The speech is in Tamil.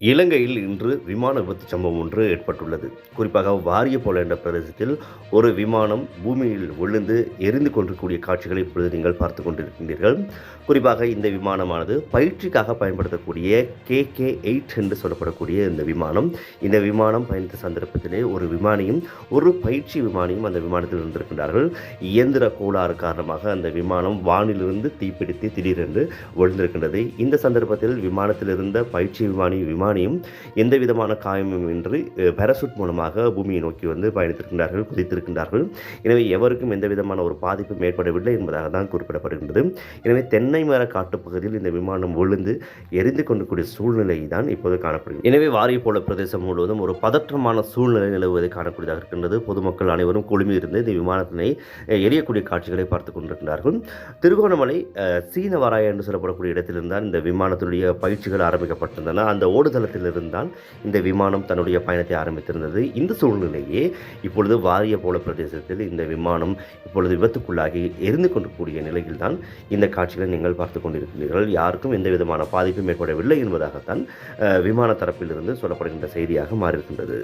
இலங்கையில் இன்று விமான விபத்து சம்பவம் ஒன்று ஏற்பட்டுள்ளது. குறிப்பாக வாரியப்போல என்ற பிரதேசத்தில் ஒரு விமானம் பூமியில் விழுந்து எரிந்து கொண்டிருக்கக்கூடிய காட்சிகளை இப்பொழுது நீங்கள் பார்த்து கொண்டிருக்கின்றீர்கள் குறிப்பாக இந்த விமானமானது பயிற்சிக்காக பயன்படுத்தக்கூடிய கே கே எயிட் என்று சொல்லப்படக்கூடிய இந்த விமானம் இந்த விமானம் பயணித்த சந்தர்ப்பத்திலே ஒரு விமானியும் ஒரு பயிற்சி விமானியும் அந்த விமானத்தில் இருந்திருக்கின்றார்கள். இயந்திர கோளாறு காரணமாக அந்த விமானம் வானிலிருந்து தீப்பிடித்து திடீரென்று விழுந்திருக்கின்றது. இந்த சந்தர்ப்பத்தில் விமானத்தில் இருந்த பயிற்சி விமானி விமானியும் எந்த விதமான காயமும் இன்றி பேரசூட் மூலமாக பூமியை நோக்கி வந்து பயணித்திருக்கின்றார்கள் குதித்திருக்கின்றார்கள். எனவே எவருக்கும் எந்த விதமான ஒரு பாதிப்பும் ஏற்படவில்லை என்பதாக தான் குறிப்பிடப்படுகின்றது. எனவே தென்னை மர காட்டுப்பகுதியில் இந்த விமானம் விழுந்து எரிந்து கொண்டிருக்கூடிய சூழ்நிலை தான் இப்போது காணப்படுகிறது. எனவே வாரியப்போல பிரதேசம் முழுவதும் ஒரு பதற்றமான சூழ்நிலை நிலவுவதை காணக்கூடியதாக இருக்கின்றது. பொதுமக்கள் அனைவரும் குழுமியிருந்து இந்த விமானத்தினை எரியக்கூடிய காட்சிகளை பார்த்து கொண்டிருக்கிறார்கள் திருகோணமலை சீன வராய என்று சொல்லப்படக்கூடிய இடத்திலிருந்தான் இந்த விமானத்தினுடைய பயிற்சிகள் ஆரம்பிக்கப்பட்டிருந்தன. அந்த ஓடு ஓடுதளத்திலிருந்தான் இந்த விமானம் தன்னுடைய பயணத்தை ஆரம்பித்திருந்தது. இந்த சூழ்நிலையே இப்பொழுது வாரிய போல பிரதேசத்தில் இந்த விமானம் இப்பொழுது விபத்துக்குள்ளாகி எரிந்து கொண்டிருக்கக்கூடிய நிலையில்தான் இந்த காட்சிகளை நீங்கள் பார்த்து கொண்டிருக்கிறீர்கள். யாருக்கும் எந்த விதமான பாதிப்பும் ஏற்படவில்லை என்பதாகத்தான் விமான தரப்பிலிருந்து சொல்லப்படுகின்ற செய்தியாக மாறியிருக்கின்றது.